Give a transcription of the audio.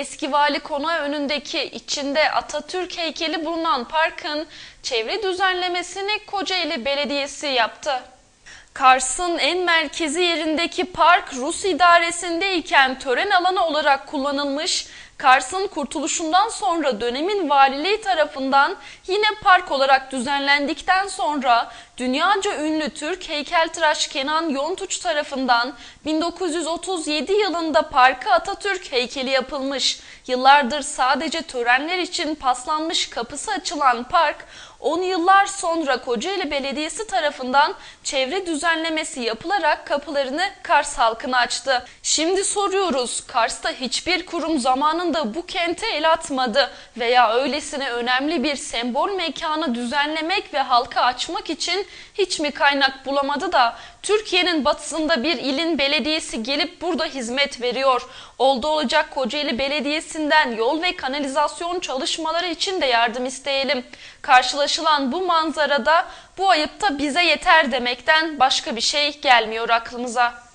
Eski vali konağı önündeki içinde Atatürk heykeli bulunan parkın çevre düzenlemesini Kocaeli Belediyesi yaptı. Kars'ın en merkezi yerindeki park Rus idaresindeyken tören alanı olarak kullanılmış, Kars'ın kurtuluşundan sonra dönemin valiliği tarafından yine park olarak düzenlendikten sonra dünyaca ünlü Türk heykeltıraş Kenan Yontuç tarafından 1937 yılında parka Atatürk heykeli yapılmış. Yıllardır sadece törenler için paslanmış kapısı açılan park 10 yıllar sonra Kocaeli Belediyesi tarafından çevre düzenlemesi yapılarak kapılarını Kars halkına açtı. Şimdi soruyoruz Kars'ta hiçbir kurum zamanında bu kente el atmadı veya öylesine önemli bir sembol mekanı düzenlemek ve halka açmak için hiç mi kaynak bulamadı da Türkiye'nin batısında bir ilin belediyesi gelip burada hizmet veriyor. Oldu olacak Kocaeli Belediyesi'nden yol ve kanalizasyon çalışmaları için de yardım isteyelim. Karşılaşılan bu manzarada bu ayıp da bize yeter demekten başka bir şey gelmiyor aklımıza.